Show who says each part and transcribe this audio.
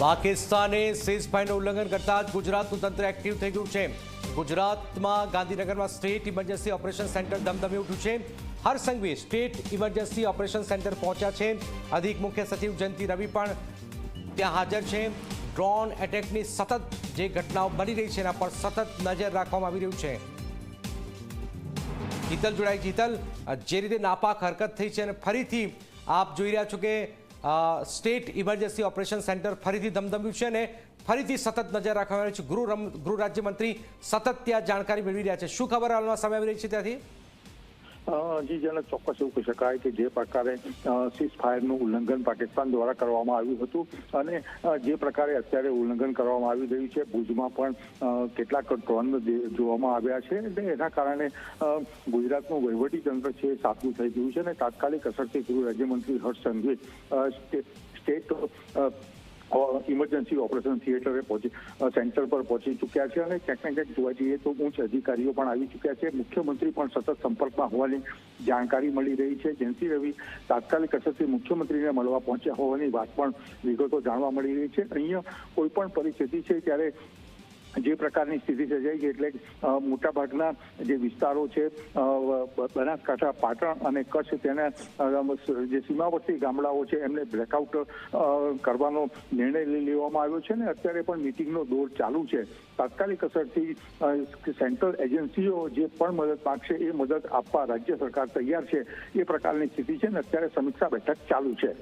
Speaker 1: પાકિસ્તાને સીઝફાયરનું ઉલ્લંઘન કરતા જ ગુજરાતનું તંત્ર એક્ટિવ થઈ ગયું છે. ગુજરાતમાં ગાંધીનગરમાં સ્ટેટ ઇમરજન્સી ઓપરેશન સેન્ટર ધમધમી ઉઠ્યું છે. Harsh Sanghavi state emergency operation centre પહોંચ્યા છે. અધિક મુખ્ય સચિવ જયંતિ રવિ પણ ત્યાં હાજર છે. ડ્રોન એટેકની સતત જે ઘટનાઓ બની રહી છે એના પર સતત નજર રાખવામાં આવી રહ્યું છે. જીતલ જોડાય જીતલ, જે રીતે નાપાક હરકત થઈ છે અને ફરીથી આપ જોઈ રહ્યા છો કે સ્ટેટ ઇમરજન્સી ઓપરેશન સેન્ટર ફરીથી ધમધમ્યું છે અને ફરીથી સતત નજર રાખવામાં આવી છે. ગૃહ ગૃહ રાજ્યમંત્રી સતત ત્યાં જાણકારી મેળવી રહ્યા છે. શું ખબર હાલમાં સામે આવી રહી છે ત્યાંથી?
Speaker 2: અ, જી જેને ચોક્કસ એવું કહી શકાય કે જે પ્રકારે સીઝ ફાયરનું ઉલ્લંઘન પાકિસ્તાન દ્વારા કરવામાં આવ્યું હતું અને જે પ્રકારે અત્યારે ઉલ્લંઘન કરવામાં આવી રહ્યું છે ભુજમાં પણ કેટલાક ડ્રોન જોવામાં આવ્યા છે એટલે એના કારણે ગુજરાતનું વહીવટી તંત્ર છે એ સાબદું થઈ ગયું છે અને તાત્કાલિક અસરથી ગૃહ રાજ્યમંત્રી Harsh Sanghavi state emergency operation થિયેટરે પહોંચી સેન્ટર પર પહોંચી ચૂક્યા છે અને ક્યાંક ને ક્યાંક જોવા જઈએ તો ઉચ્ચ અધિકારીઓ પણ આવી ચૂક્યા છે. મુખ્યમંત્રી પણ સતત સંપર્કમાં હોવાની જાણકારી મળી રહી છે. જયંતિ રવિ તાત્કાલિક અસરથી મુખ્યમંત્રીને મળવા પહોંચ્યા હોવાની વાત પણ વિગતો જાણવા મળી રહી છે. અહીંયા કોઈ પણ પરિસ્થિતિ છે ત્યારે જે પ્રકારની સ્થિતિ સર્જાઈ છે એટલે મોટાભાગના જે વિસ્તારો છે બનાસકાંઠા, પાટણ અને કચ્છ તેને જે સીમાવર્તી ગામડાઓ છે એમને બ્લેકઆઉટ કરવાનો નિર્ણય લઈ લેવામાં આવ્યો છે ને અત્યારે પણ મિટિંગનો દોર ચાલુ છે. તાત્કાલિક અસરથી સેન્ટ્રલ એજન્સીઓ જે પણ મદદ માગશે એ મદદ આપવા રાજ્ય સરકાર તૈયાર છે એ પ્રકારની સ્થિતિ છે ને અત્યારે સમીક્ષા બેઠક ચાલુ છે.